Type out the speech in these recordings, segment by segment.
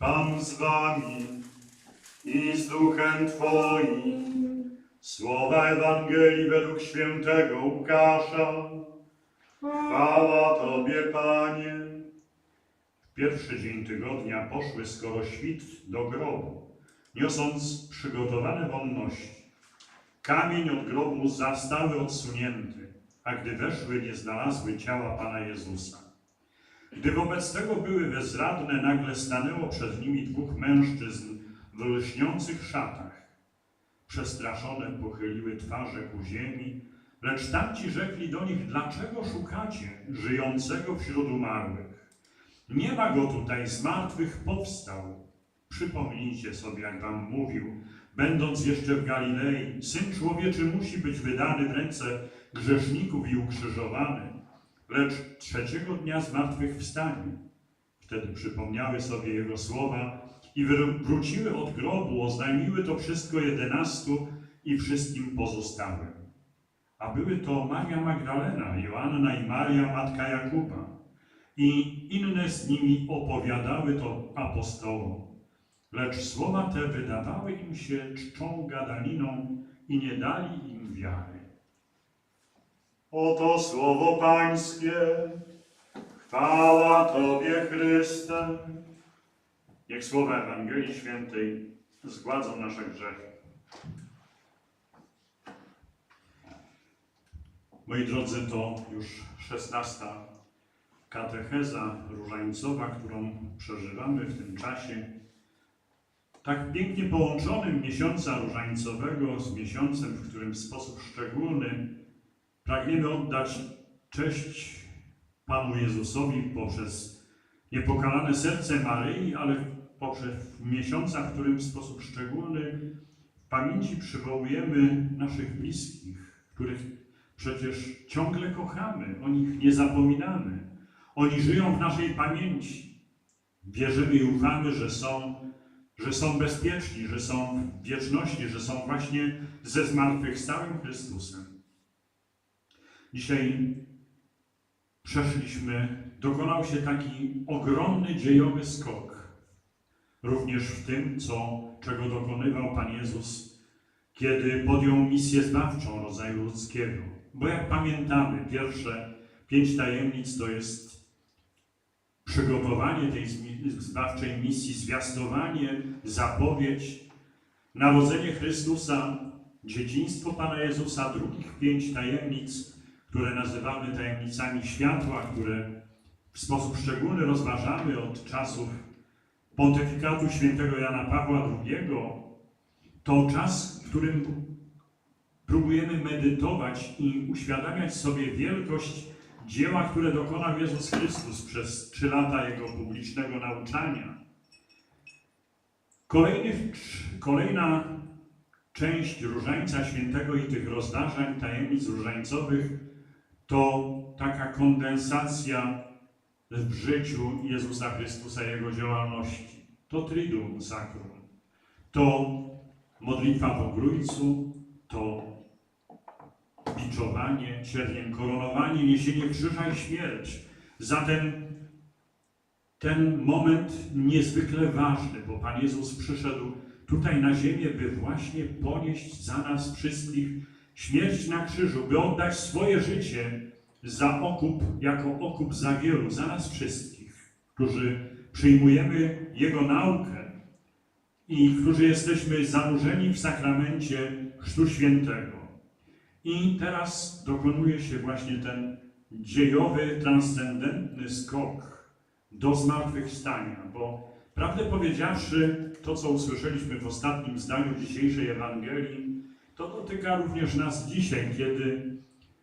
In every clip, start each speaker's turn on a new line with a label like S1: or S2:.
S1: Pan z wami i z duchem Twoim. Słowa Ewangelii według świętego Łukasza. Chwała Tobie, Panie. W pierwszy dzień tygodnia poszły skoro świt do grobu, niosąc przygotowane wonności. Kamień od grobu zastały odsunięty, a gdy weszły, nie znalazły ciała Pana Jezusa. Gdy wobec tego były bezradne, nagle stanęło przed nimi dwóch mężczyzn w lśniących szatach. Przestraszone pochyliły twarze ku ziemi, lecz tamci rzekli do nich, dlaczego szukacie żyjącego wśród umarłych? Nie ma go tutaj, z martwych powstał. Przypomnijcie sobie, jak wam mówił, będąc jeszcze w Galilei, Syn Człowieczy musi być wydany w ręce grzeszników i ukrzyżowany, lecz trzeciego dnia z martwych wstanie. Wtedy przypomniały sobie jego słowa i wr- wróciły od grobu, oznajmiły to wszystko jedenastu i wszystkim pozostałym. A były to Maria Magdalena, Joanna i Maria, matka Jakuba. I inne z nimi opowiadały to apostołom. Lecz słowa te wydawały im się czczą gadaniną i nie dali im wiary. Oto słowo Pańskie. Chwała Tobie, Chryste. Niech słowa Ewangelii Świętej zgładzą nasze grzechy. Moi drodzy, to już szesnasta katecheza różańcowa, którą przeżywamy w tym czasie. Tak pięknie połączonym miesiąca różańcowego z miesiącem, w którym w sposób szczególny pragniemy oddać cześć Panu Jezusowi poprzez niepokalane serce Maryi, ale poprzez miesiąca, w którym w sposób szczególny w pamięci przywołujemy naszych bliskich, których przecież ciągle kochamy, o nich nie zapominamy. Oni żyją w naszej pamięci. Wierzymy i ufamy, że są, że są bezpieczni, że są w wieczności, że są właśnie ze zmartwychwstałym Chrystusem. Dzisiaj przeszliśmy, dokonał się taki ogromny dziejowy skok. Również w tym, co, czego dokonywał Pan Jezus, kiedy podjął misję zbawczą rodzaju ludzkiego. Bo jak pamiętamy, pierwsze pięć tajemnic to jest przygotowanie tej zbawczej misji, zwiastowanie, zapowiedź, narodzenie Chrystusa, dzieciństwo Pana Jezusa, drugich pięć tajemnic, które nazywamy tajemnicami światła, które w sposób szczególny rozważamy od czasów pontyfikatu świętego Jana Pawła II, to czas, w którym próbujemy medytować i uświadamiać sobie wielkość dzieła, które dokonał Jezus Chrystus przez trzy lata Jego publicznego nauczania. Kolejny, kolejna część Różańca Świętego i tych rozważań, tajemnic różańcowych to taka kondensacja w życiu Jezusa Chrystusa, Jego działalności. To Triduum Sacrum, to modlitwa po Grójcu, to biczowanie, cierpień koronowanie, niesienie krzyża i śmierć. Zatem ten moment niezwykle ważny, bo Pan Jezus przyszedł tutaj na ziemię, by właśnie ponieść za nas wszystkich śmierć na krzyżu, by oddać swoje życie za okup, jako okup za wielu, za nas wszystkich, którzy przyjmujemy Jego naukę i którzy jesteśmy zanurzeni w sakramencie Chrztu Świętego. I teraz dokonuje się właśnie ten dziejowy, transcendentny skok do zmartwychwstania, bo prawdę powiedziawszy, to co usłyszeliśmy w ostatnim zdaniu dzisiejszej Ewangelii, to dotyka również nas dzisiaj, kiedy,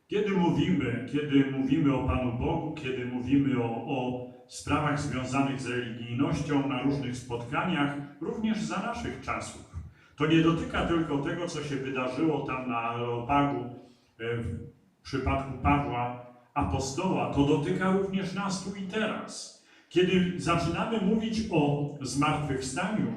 S1: kiedy mówimy, kiedy mówimy o Panu Bogu, kiedy mówimy o, o sprawach związanych z religijnością na różnych spotkaniach, również za naszych czasów. To nie dotyka tylko tego, co się wydarzyło tam na Areopagu e, w przypadku Pawła apostoła, to dotyka również nas tu i teraz. Kiedy zaczynamy mówić o zmartwychwstaniu,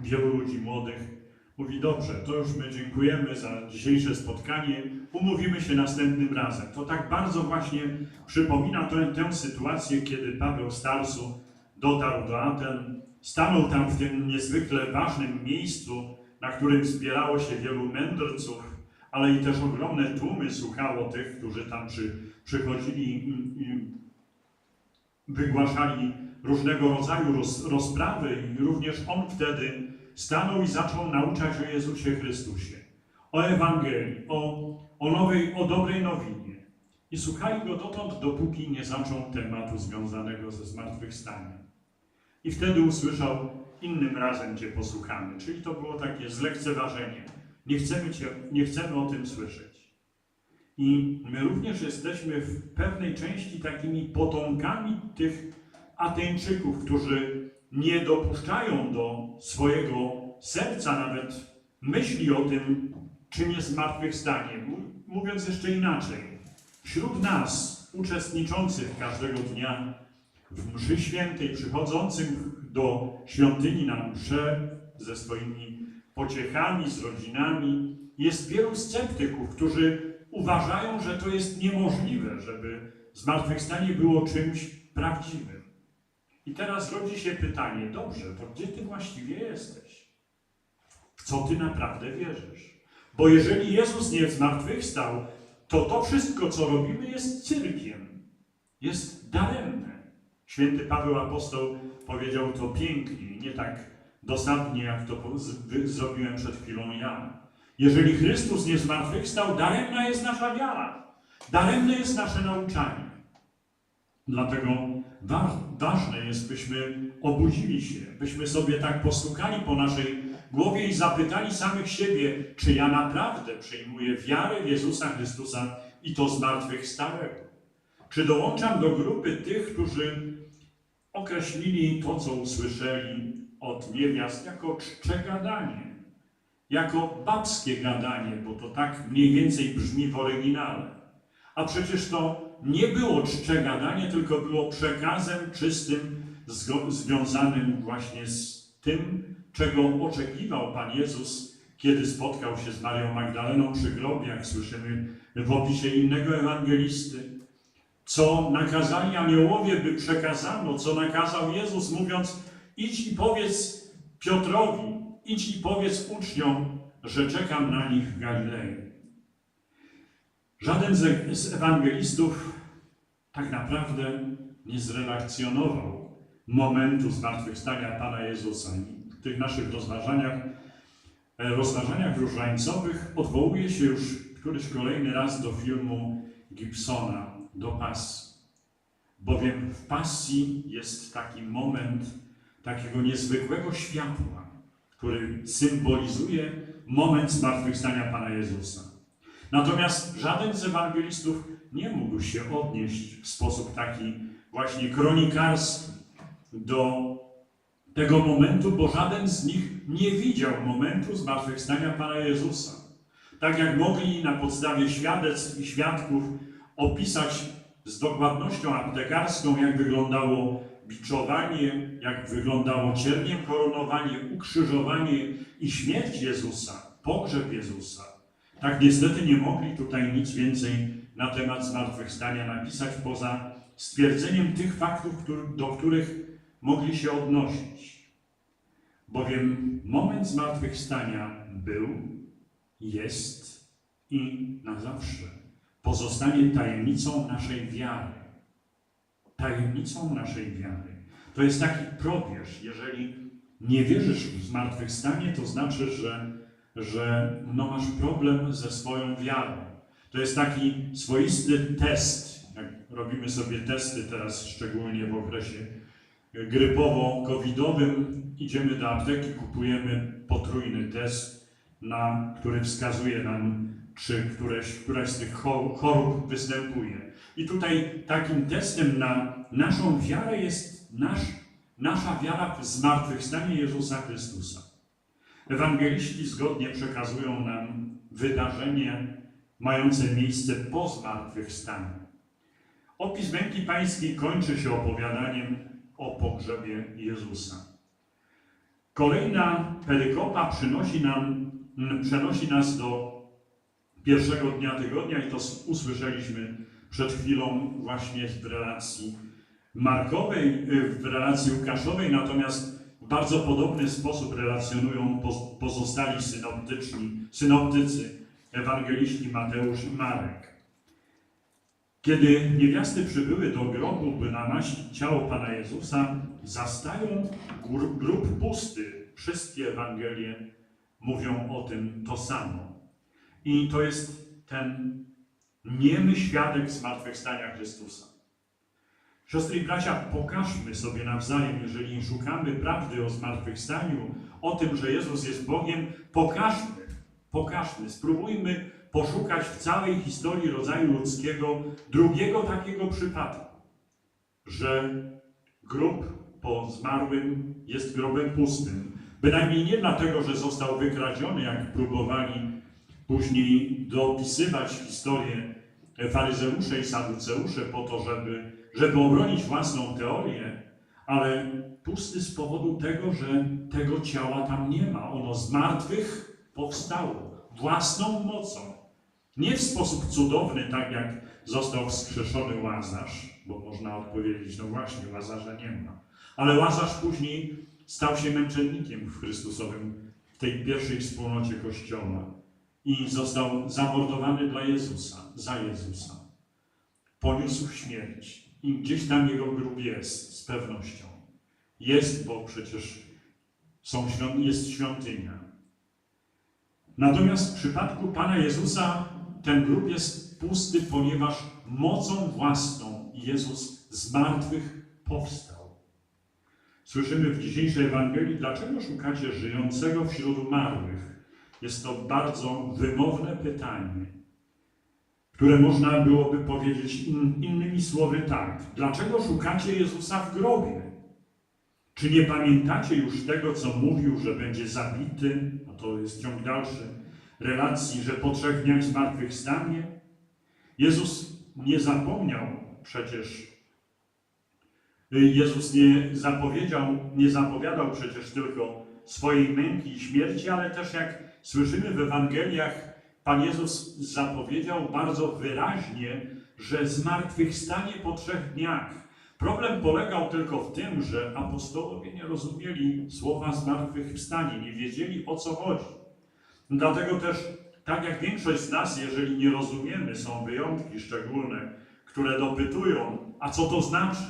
S1: wielu ludzi młodych mówi, dobrze, to już my dziękujemy za dzisiejsze spotkanie, umówimy się następnym razem. To tak bardzo właśnie przypomina tę, tę sytuację, kiedy Paweł Starsu dotarł do Aten, stanął tam w tym niezwykle ważnym miejscu, na którym zbierało się wielu mędrców, ale i też ogromne tłumy słuchało tych, którzy tam przy, przychodzili i, i wygłaszali różnego rodzaju roz, rozprawy i również on wtedy stanął i zaczął nauczać o Jezusie Chrystusie, o Ewangelii, o, o nowej, o dobrej nowinie. I słuchali go dotąd, dopóki nie zaczął tematu związanego ze zmartwychwstaniem. I wtedy usłyszał, innym razem Cię posłuchamy. Czyli to było takie zlekceważenie. Nie chcemy, cię, nie chcemy o tym słyszeć. I my również jesteśmy w pewnej części takimi potomkami tych Ateńczyków, którzy nie dopuszczają do swojego serca nawet myśli o tym, czym jest zmartwychwstanie. Mówiąc jeszcze inaczej, wśród nas, uczestniczących każdego dnia w mszy świętej, przychodzących do świątyni na mszę ze swoimi pociechami, z rodzinami, jest wielu sceptyków, którzy uważają, że to jest niemożliwe, żeby zmartwychwstanie było czymś prawdziwym. I teraz rodzi się pytanie, dobrze, to gdzie ty właściwie jesteś? W co ty naprawdę wierzysz? Bo jeżeli Jezus nie zmartwychwstał, to to wszystko, co robimy, jest cyrkiem, jest daremne. Święty Paweł Apostoł powiedział to pięknie, nie tak dosadnie, jak to zrobiłem przed chwilą ja. Jeżeli Chrystus nie zmartwychwstał, daremna jest nasza wiara, daremne jest nasze nauczanie. Dlatego ważne jest, byśmy obudzili się, byśmy sobie tak postukali po naszej głowie i zapytali samych siebie, czy ja naprawdę przyjmuję wiarę w Jezusa Chrystusa i to zmartwychwstałego. Czy dołączam do grupy tych, którzy określili to, co usłyszeli od niewiast, jako czcze gadanie, jako babskie gadanie, bo to tak mniej więcej brzmi w oryginale. A przecież to nie było czcze gadanie, tylko było przekazem czystym, związanym właśnie z tym, czego oczekiwał Pan Jezus, kiedy spotkał się z Marią Magdaleną przy grobie, jak słyszymy w opisie innego ewangelisty co nakazali aniołowie, by przekazano, co nakazał Jezus, mówiąc: idź i powiedz Piotrowi, idź i powiedz uczniom, że czekam na nich w Galilei. Żaden z, ewangelistów tak naprawdę nie zrelacjonował momentu zmartwychwstania Pana Jezusa. I w tych naszych rozważaniach, e, rozważaniach różańcowych odwołuje się już któryś kolejny raz do filmu Gibsona, do pasji. Bowiem w pasji jest taki moment takiego niezwykłego światła, który symbolizuje moment zmartwychwstania Pana Jezusa. Natomiast żaden z ewangelistów nie mógł się odnieść w sposób taki właśnie kronikarski do tego momentu, bo żaden z nich nie widział momentu zmartwychwstania Pana Jezusa. Tak jak mogli na podstawie świadectw i świadków opisać z dokładnością aptekarską, jak wyglądało biczowanie, jak wyglądało cierniem koronowanie, ukrzyżowanie i śmierć Jezusa, pogrzeb Jezusa. Tak niestety nie mogli tutaj nic więcej na temat zmartwychwstania napisać, poza stwierdzeniem tych faktów, do których mogli się odnosić. Bowiem moment zmartwychwstania był, jest i na zawsze pozostanie tajemnicą naszej wiary. Tajemnicą naszej wiary. To jest taki probierz. Jeżeli nie wierzysz w zmartwychwstanie, to znaczy, że, że no masz problem ze swoją wiarą. To jest taki swoisty test. Jak robimy sobie testy teraz, szczególnie w okresie grypowo-covidowym, idziemy do apteki, kupujemy potrójny test, na, który wskazuje nam, czy któreś, któraś z tych cho- chorób występuje. I tutaj takim testem na naszą wiarę jest nasz, nasza wiara w zmartwychwstanie Jezusa Chrystusa. Ewangeliści zgodnie przekazują nam wydarzenie mające miejsce po zmartwychwstaniu. Opis męki pańskiej kończy się opowiadaniem o pogrzebie Jezusa. Kolejna perykopa przynosi nam, przenosi nas do pierwszego dnia tygodnia i to usłyszeliśmy przed chwilą właśnie w relacji Markowej, w relacji Łukaszowej, natomiast bardzo podobny sposób relacjonują poz- pozostali synoptyczni, synoptycy, ewangeliści Mateusz i Marek. Kiedy niewiasty przybyły do grobu, by namaścić ciało Pana Jezusa, zastają gr- grób pusty. Wszystkie Ewangelie mówią o tym to samo. I to jest ten niemy świadek zmartwychwstania Chrystusa. Siostry i bracia, pokażmy sobie nawzajem, jeżeli szukamy prawdy o zmartwychwstaniu, o tym, że Jezus jest Bogiem, pokażmy, pokażmy, spróbujmy poszukać w całej historii rodzaju ludzkiego drugiego takiego przypadku, że grób po zmarłym jest grobem pustym. Bynajmniej nie dlatego, że został wykradziony, jak próbowali później dopisywać historię faryzeusze i saduceusze po to, żeby, żeby obronić własną teorię, ale pusty z powodu tego, że tego ciała tam nie ma. Ono z martwych powstało własną mocą. Nie w sposób cudowny, tak jak został wskrzeszony Łazarz, bo można odpowiedzieć, no właśnie, Łazarza nie ma. Ale Łazarz później stał się męczennikiem w Chrystusowym, w tej pierwszej wspólnocie Kościoła i został zamordowany dla Jezusa, za Jezusa. Poniósł śmierć i gdzieś tam jego grób jest, z pewnością. Jest, bo przecież są, świąt- jest świątynia. Natomiast w przypadku Pana Jezusa ten grób jest pusty, ponieważ mocą własną Jezus z martwych powstał. Słyszymy w dzisiejszej Ewangelii, dlaczego szukacie żyjącego wśród umarłych? Jest to bardzo wymowne pytanie, które można byłoby powiedzieć in, innymi słowy tak. Dlaczego szukacie Jezusa w grobie? Czy nie pamiętacie już tego, co mówił, że będzie zabity? No to jest ciąg dalszy relacji, że po trzech dniach zmartwychwstanie? Jezus nie zapomniał przecież Jezus nie zapowiedział, nie zapowiadał przecież tylko swojej męki i śmierci, ale też jak słyszymy w Ewangeliach, Pan Jezus zapowiedział bardzo wyraźnie, że zmartwychwstanie po trzech dniach. Problem polegał tylko w tym, że apostołowie nie rozumieli słowa zmartwychwstanie, nie wiedzieli o co chodzi. Dlatego też, tak jak większość z nas, jeżeli nie rozumiemy, są wyjątki szczególne, które dopytują, a co to znaczy?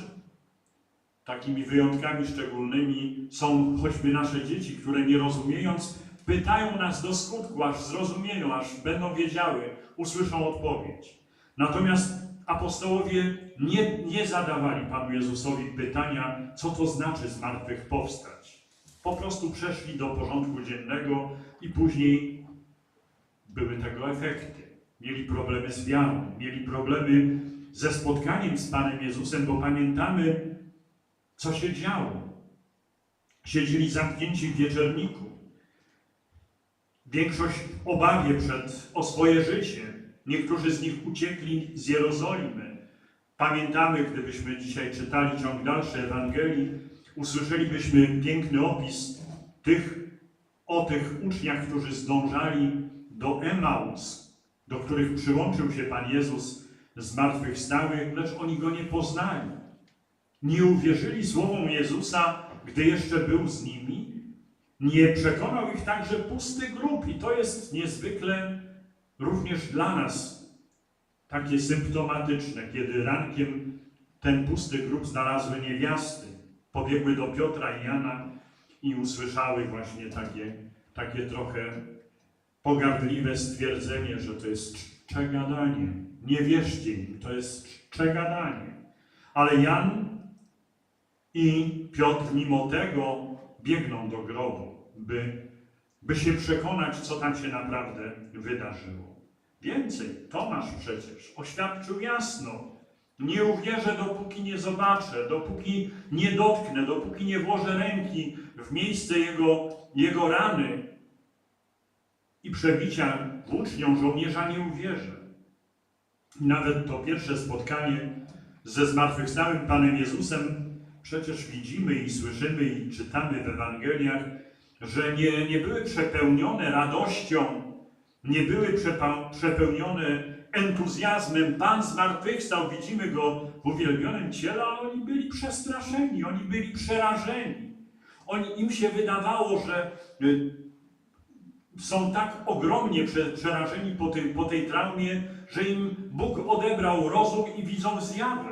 S1: Takimi wyjątkami szczególnymi są choćby nasze dzieci, które nie rozumiejąc, pytają nas do skutku, aż zrozumieją, aż będą wiedziały, usłyszą odpowiedź. Natomiast apostołowie nie, nie zadawali Panu Jezusowi pytania, co to znaczy zmartwychwstać. Po prostu przeszli do porządku dziennego i później były tego efekty. Mieli problemy z wiarą, mieli problemy ze spotkaniem z Panem Jezusem, bo pamiętamy, co się działo. Siedzieli zamknięci w wieczerniku. Większość obawie przed, o swoje życie. Niektórzy z nich uciekli z Jerozolimy. Pamiętamy, gdybyśmy dzisiaj czytali ciąg dalszy Ewangelii, usłyszelibyśmy piękny opis tych, o tych uczniach, którzy zdążali do Emaus, do których przyłączył się Pan Jezus zmartwychwstały, lecz oni Go nie poznali. Nie uwierzyli słowom Jezusa, gdy jeszcze był z nimi. Nie przekonał ich także pusty grób. I to jest niezwykle również dla nas takie symptomatyczne, kiedy rankiem ten pusty grób znalazły niewiasty. Pobiegły do Piotra i Jana i usłyszały właśnie takie, takie trochę pogardliwe stwierdzenie, że to jest czcze gadanie. Nie wierzcie im, to jest czcze gadanie. Ale Jan i Piotr mimo tego biegną do grobu, by, by się przekonać, co tam się naprawdę wydarzyło. Więcej, Tomasz przecież oświadczył jasno, nie uwierzę, dopóki nie zobaczę, dopóki nie dotknę, dopóki nie włożę ręki w miejsce jego, jego rany i przebicia włócznią żołnierza, nie uwierzę. I nawet to pierwsze spotkanie ze zmartwychwstałym Panem Jezusem przecież widzimy i słyszymy i czytamy w Ewangeliach, że nie, nie były przepełnione radością, nie były przepełnione entuzjazmem. Pan zmartwychwstał, widzimy go w uwielbionym ciele, a oni byli przestraszeni, oni byli przerażeni. Oni, im się wydawało, że y, są tak ogromnie prze, przerażeni po, tym, po tej traumie, że im Bóg odebrał rozum i widzą zjawę.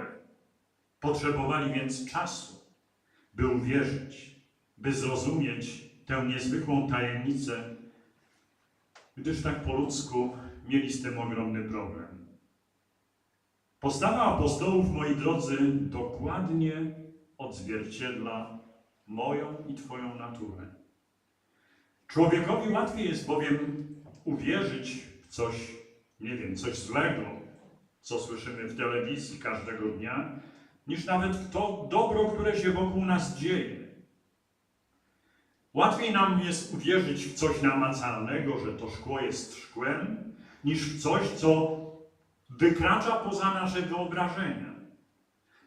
S1: Potrzebowali więc czasu, by uwierzyć, by zrozumieć tę niezwykłą tajemnicę, gdyż tak po ludzku mieli z tym ogromny problem. Postawa apostołów, moi drodzy, dokładnie odzwierciedla moją i Twoją naturę. Człowiekowi łatwiej jest bowiem uwierzyć w coś, nie wiem, coś złego, co słyszymy w telewizji każdego dnia, niż nawet to dobro, które się wokół nas dzieje. Łatwiej nam jest uwierzyć w coś namacalnego, że to szkło jest szkłem, niż w coś, co wykracza poza nasze wyobrażenia.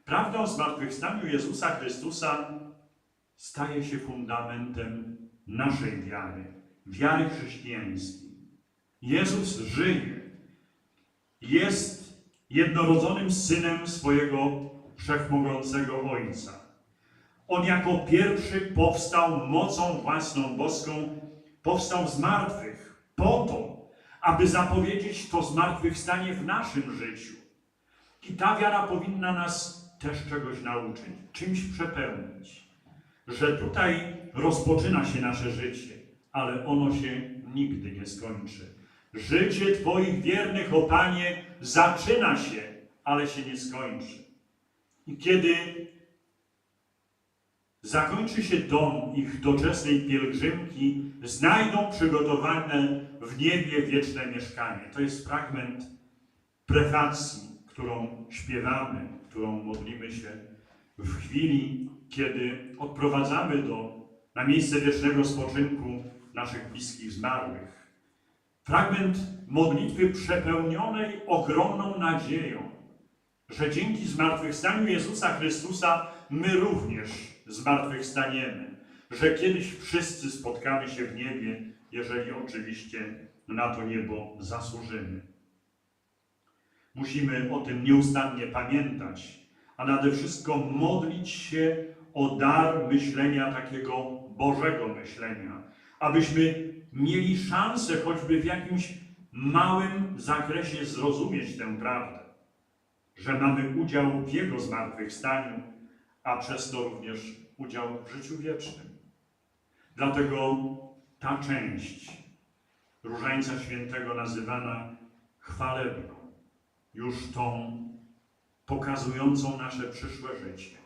S1: Prawda o zmartwychwstaniu Jezusa Chrystusa staje się fundamentem naszej wiary, wiary chrześcijańskiej. Jezus żyje, jest jednorodzonym synem swojego wszechmogącego Ojca. On jako pierwszy powstał mocą własną boską, powstał z martwych, po to, aby zapowiedzieć to zmartwychwstanie w naszym życiu. I ta wiara powinna nas też czegoś nauczyć, czymś przepełnić. Że tutaj rozpoczyna się nasze życie, ale ono się nigdy nie skończy. Życie Twoich wiernych, o Panie, zaczyna się, ale się nie skończy. Kiedy zakończy się dom ich doczesnej pielgrzymki, znajdą przygotowane w niebie wieczne mieszkanie. To jest fragment prefacji, którą śpiewamy, którą modlimy się w chwili, kiedy odprowadzamy do, na miejsce wiecznego spoczynku naszych bliskich zmarłych. Fragment modlitwy przepełnionej ogromną nadzieją, że dzięki zmartwychwstaniu Jezusa Chrystusa my również zmartwychwstaniemy, że kiedyś wszyscy spotkamy się w niebie, jeżeli oczywiście na to niebo zasłużymy. Musimy o tym nieustannie pamiętać, a nade wszystko modlić się o dar myślenia takiego Bożego myślenia, abyśmy mieli szansę choćby w jakimś małym zakresie zrozumieć tę prawdę, że mamy udział w Jego zmartwychwstaniu, a przez to również udział w życiu wiecznym. Dlatego ta część Różańca Świętego nazywana chwalebną, już tą pokazującą nasze przyszłe życie,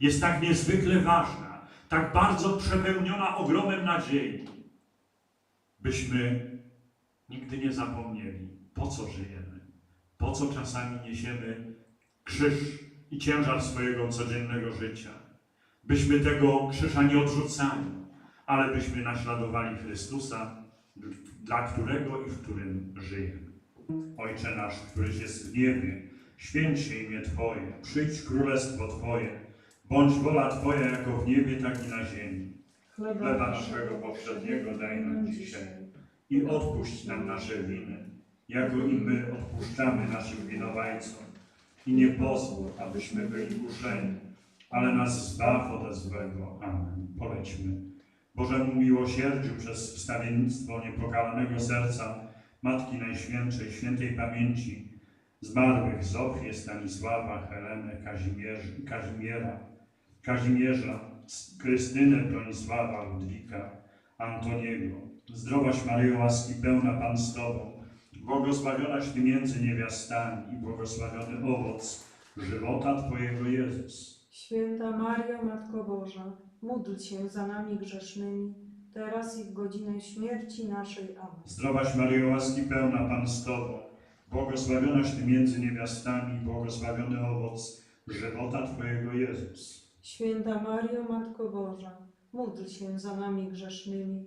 S1: jest tak niezwykle ważna, tak bardzo przepełniona ogromem nadziei, byśmy nigdy nie zapomnieli, po co żyjemy, po co czasami niesiemy krzyż i ciężar swojego codziennego życia. Byśmy tego krzyża nie odrzucali, ale byśmy naśladowali Chrystusa, dla którego i w którym żyjemy. Ojcze nasz, któryś jest w niebie, święć się imię Twoje, przyjdź królestwo Twoje, bądź wola Twoja jako w niebie, tak i na ziemi. Chleba naszego poprzedniego daj nam dzisiaj i odpuść nam nasze winy, jako i my odpuszczamy naszym winowajcom. I nie pozwól, abyśmy byli kuszeni, ale nas zbaw ode złego. Amen. Polećmy. Bożemu miłosierdziu przez wstawiennictwo niepokalanego serca Matki Najświętszej, świętej pamięci, zmarłych Zofię, Stanisława, Helenę, Kazimierz, Kazimiera, Kazimierza, Krystynę, Bronisława, Ludwika, Antoniego. Zdrowaś Maryjo, łaski pełna Pan z Tobą, błogosławionaś Ty między niewiastami i błogosławiony owoc żywota Twojego Jezus.
S2: Święta Maria, Matko Boża, módl się za nami grzesznymi, teraz i w godzinę śmierci naszej. Amen.
S1: Zdrowaś Maryjo, łaski pełna Pan z Tobą, błogosławionaś Ty między niewiastami i błogosławiony owoc żywota Twojego Jezus.
S2: Święta Mario, Matko Boża, módl się za nami grzesznymi,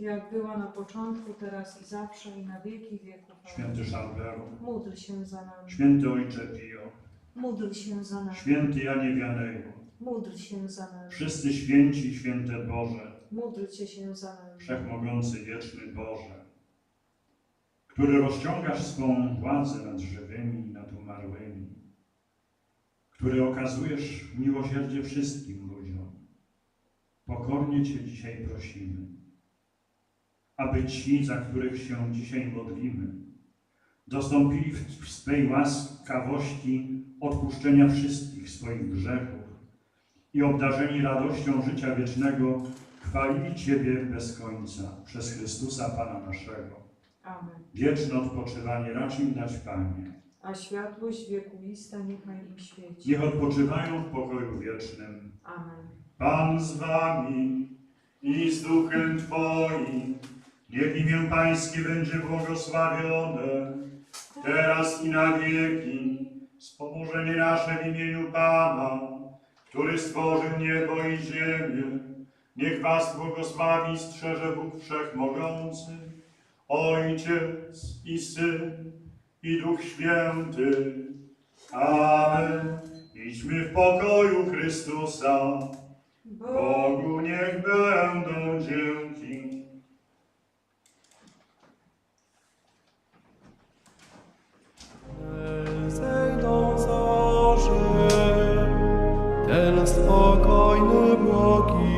S2: Jak była na początku, teraz i zawsze i na wieki wieków. Amen.
S1: Święty Szalweru,
S2: Módl się za nami.
S1: Święty Ojcze Pio,
S2: Módl się za nami.
S1: Święty Janie Wianeju,
S2: Módl się za nami.
S1: wszyscy święci i święte Boże,
S2: Módlcie się za nami.
S1: Wszechmogący, wieczny Boże, który rozciągasz swą władzę nad żywymi i nad umarłymi, który okazujesz miłosierdzie wszystkim ludziom. Pokornie Cię dzisiaj prosimy, aby ci, za których się dzisiaj modlimy, dostąpili w swej łaskawości odpuszczenia wszystkich swoich grzechów i obdarzeni radością życia wiecznego chwalili Ciebie bez końca przez Chrystusa Pana naszego.
S2: Amen.
S1: Wieczne odpoczywanie racz im dać, Panie.
S2: A światłość wiekuista niechaj im świeci.
S1: Niech odpoczywają w pokoju wiecznym.
S2: Amen.
S3: Pan z wami i z duchem Twoim. Niech imię Pańskie będzie błogosławione, teraz i na wieki. Wspomożenie nasze w imieniu Pana, który stworzył niebo i ziemię. Niech Was błogosławi, strzeże Bóg Wszechmogący, Ojciec i Syn i Duch Święty. Amen. Idźmy w pokoju Chrystusa. Bogu niech będą dzięki.
S4: Zorze, ten spokojny, błogi